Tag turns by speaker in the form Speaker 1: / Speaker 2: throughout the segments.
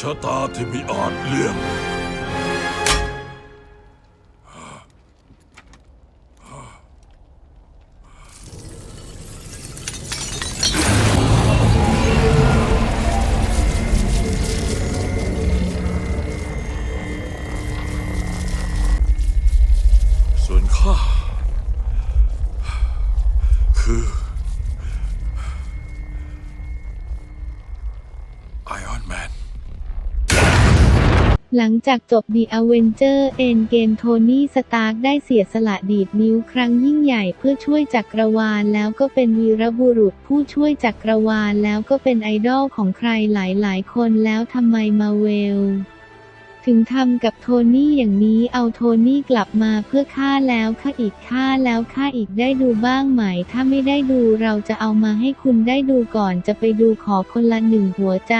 Speaker 1: ชะตาที่ไมีอาจเลี่ยงส่วนข้า คือ ไอออนแมน
Speaker 2: หลังจากจบ The Avenger Endgame โทนี่สตาร์กได้เสียสละดีดนิ้วครั้งยิ่งใหญ่เพื่อช่วยจักรวาลแล้วก็เป็นวีรบุรุษผู้ช่วยจักรวาลแล้วก็เป็นไอดอลของใครหลายๆ คนแล้วทำไมมาเวล ถึงทำกับโทนี่อย่างนี้เอาโทนี่กลับมาเพื่อฆ่าแล้วฆ่าอีกฆ่าแล้วฆ่าอีกได้ดูบ้างไหม ถ้าไม่ได้ดูเราจะเอามาให้คุณได้ดูก่อนจะไปดูขอคนละหนึ่งหัวใจ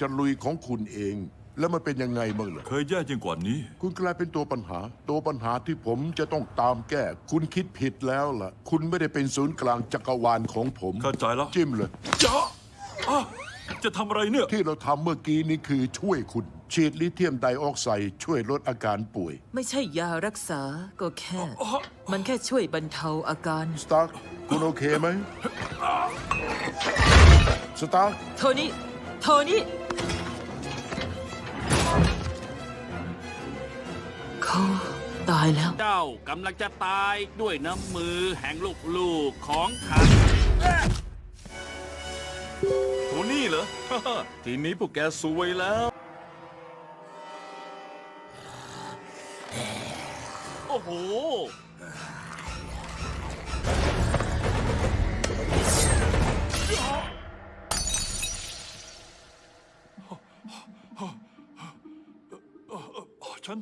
Speaker 3: จะลุยของคุณเอง แล้วมันเป็นยังไงบ้างล่ะ
Speaker 1: เคยแย่ยิ่งกว่านี้
Speaker 3: คุณกลายเป็นตัวปัญหา ตัวปัญหาที่ผมจะต้องตามแก้ คุณคิดผิดแล้วล่ะ คุณไม่ได้เป็นศูนย์กลางจักรวาลของผม
Speaker 1: เข้าใจแล้ว
Speaker 3: จิ้มเลย
Speaker 1: จ๊ะอะจะทำอะไรเนี่ย
Speaker 3: ที่เราทำเมื่อกี้นี้คือช่วยคุณ ฉีดลิเธียมไดออกไซด์ช่วยลดอาการป่วย
Speaker 4: ไม่ใช่ยารักษาก็แค่ มันแค่ช่วยบรรเทาอาการ
Speaker 3: สตาร์คคุณโอเคไหม สตาร์ค
Speaker 4: โทนี่ โทนี่ เขาตายแล้ว
Speaker 5: เจ้ากำลังจะตายด้วยน้ำมือแห่งลูกๆของข้า
Speaker 1: โทนี่เหรอ ทีนี้พวกแกซวยแล้ว
Speaker 5: โอ้โห
Speaker 1: ฉัน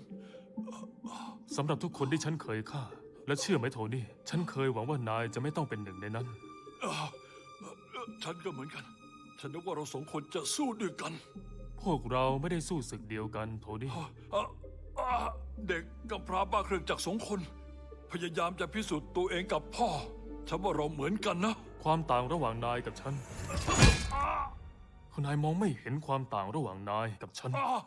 Speaker 6: สำหรับทุกคนที่ฉันเคยฆ่า และเชื่อไหมโทนี่ ฉันเคยหวังว่านายจะไม่ต้องเป็นหนึ่งในนั้น
Speaker 1: ฉันก็เหมือนกัน ฉันนึกว่าเราสองคนจะสู้ด้วยกัน
Speaker 6: พวกเราไม่ได้สู้ศึกเดียวกันโทนี่
Speaker 1: อะอะเด็กกำพร้าบ้าเครื่องจักรสองคน พยายามจะพิสูจน์ตัวเองกับพ่อ ฉันว่าเราเหมือนกันนะ
Speaker 6: ความต่างระหว่างนายกับฉันนายมองไม่เห็นความต่างระหว่างนายกับฉัน
Speaker 1: อะ